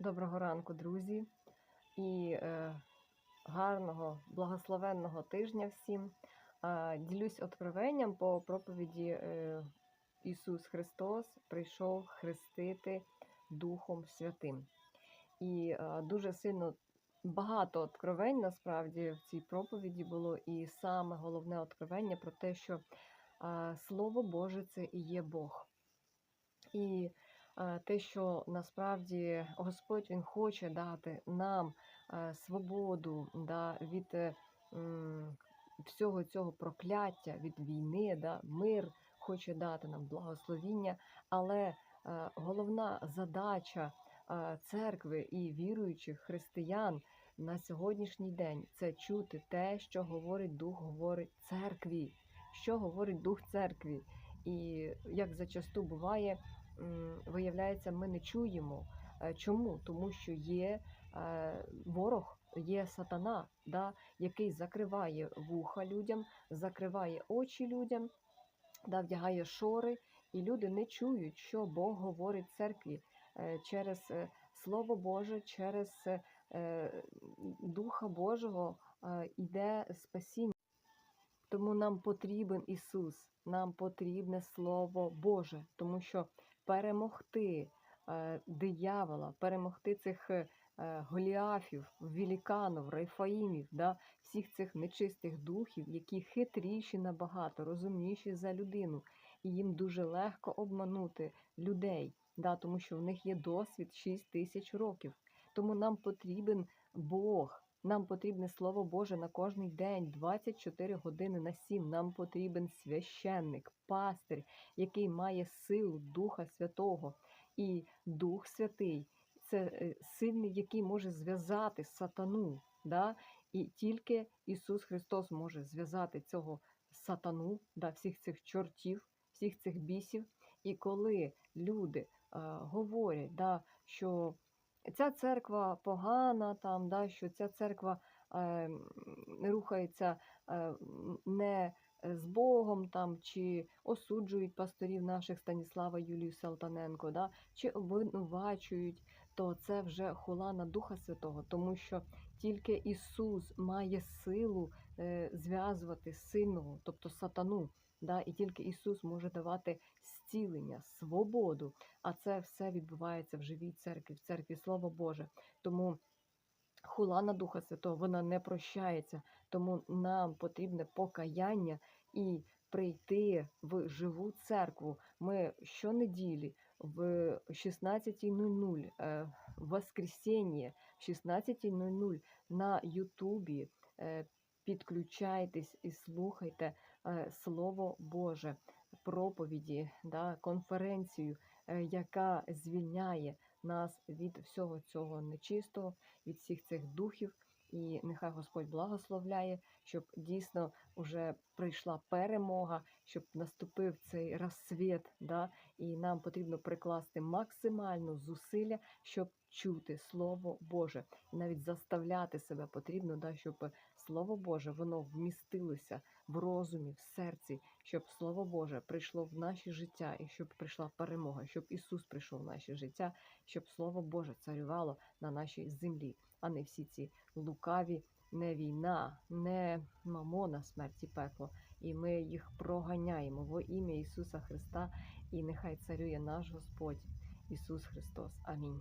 Доброго ранку, друзі, і е, гарного, благословенного тижня всім. Е, ділюсь откровенням по проповіді е, Ісус Христос прийшов хрестити Духом Святим. І е, дуже сильно багато откровень насправді в цій проповіді було. І саме головне откровення про те, що е, Слово Боже це і є Бог. І те, що насправді Господь Він хоче дати нам свободу да, від е, всього цього прокляття, від війни, да, мир хоче дати нам благословіння, але е, головна задача е, церкви і віруючих християн на сьогоднішній день це чути те, що говорить Дух, говорить церкві, що говорить Дух церкві. І як зачасту буває, виявляється, ми не чуємо. Е, Чому? Тому що є е, ворог, є сатана, да, який закриває вуха людям, закриває очі людям, да, вдягає шори, і люди не чують, що Бог говорить церкві Е, через Слово Боже, через Духа Божого йде спасіння. Тому нам потрібен Ісус, нам потрібне Слово Боже, тому що перемогти е, диявола, перемогти цих е, голіафів, великанів, райфаїмів, да, всіх цих нечистих духів, які хитріші набагато, розумніші за людину, і їм дуже легко обманути людей, да, тому що в них є досвід 6 тисяч років. Тому нам потрібен Бог. Нам потрібне Слово Боже на кожний день, 24 години на 7. Нам потрібен священник, пастир, який має силу Духа Святого. І Дух Святий це е, сильний, який може зв'язати сатану. Да? І тільки Ісус Христос може зв'язати цього сатану, да, всіх цих чортів, всіх цих бісів. І коли люди е, говорять, да, що ця церква погана, там, да, що ця церква е, рухається е, не з Богом, там, чи осуджують пасторів наших Станіслава Юлію Салтаненко, да, чи обвинувачують, то це вже хула на Духа Святого, тому що тільки Ісус має силу е, зв'язувати сильного, тобто сатану. Да, і тільки Ісус може давати зцілення, свободу. А це все відбувається в живій церкві, в церкві Слово Боже. Тому хула на Духа Святого вона не прощається. Тому нам потрібне покаяння і прийти в живу церкву. Ми щонеділі в 16.00 е, в воскресенье, в 16.00 на Ютубі. е, Підключайтесь і слухайте е, Слово Боже, проповіді, да, конференцію, яка звільняє нас від всього цього нечистого, від всіх цих духів. І нехай Господь благословляє, щоб дійсно вже прийшла перемога, щоб наступив цей розсвіт, да, і нам потрібно прикласти максимальну зусилля, щоб чути Слово Боже. І навіть заставляти себе потрібно, да, щоб Слово Боже воно вмістилося в розумі, в серці, щоб Слово Боже прийшло в наше життя і щоб прийшла перемога, щоб Ісус прийшов в наше життя, щоб Слово Боже царювало на нашій землі, а не всі ці лукаві. Не війна, не мамона, смерті пекло, і ми їх проганяємо во ім'я Ісуса Христа, і нехай царює наш Господь Ісус Христос. Амінь.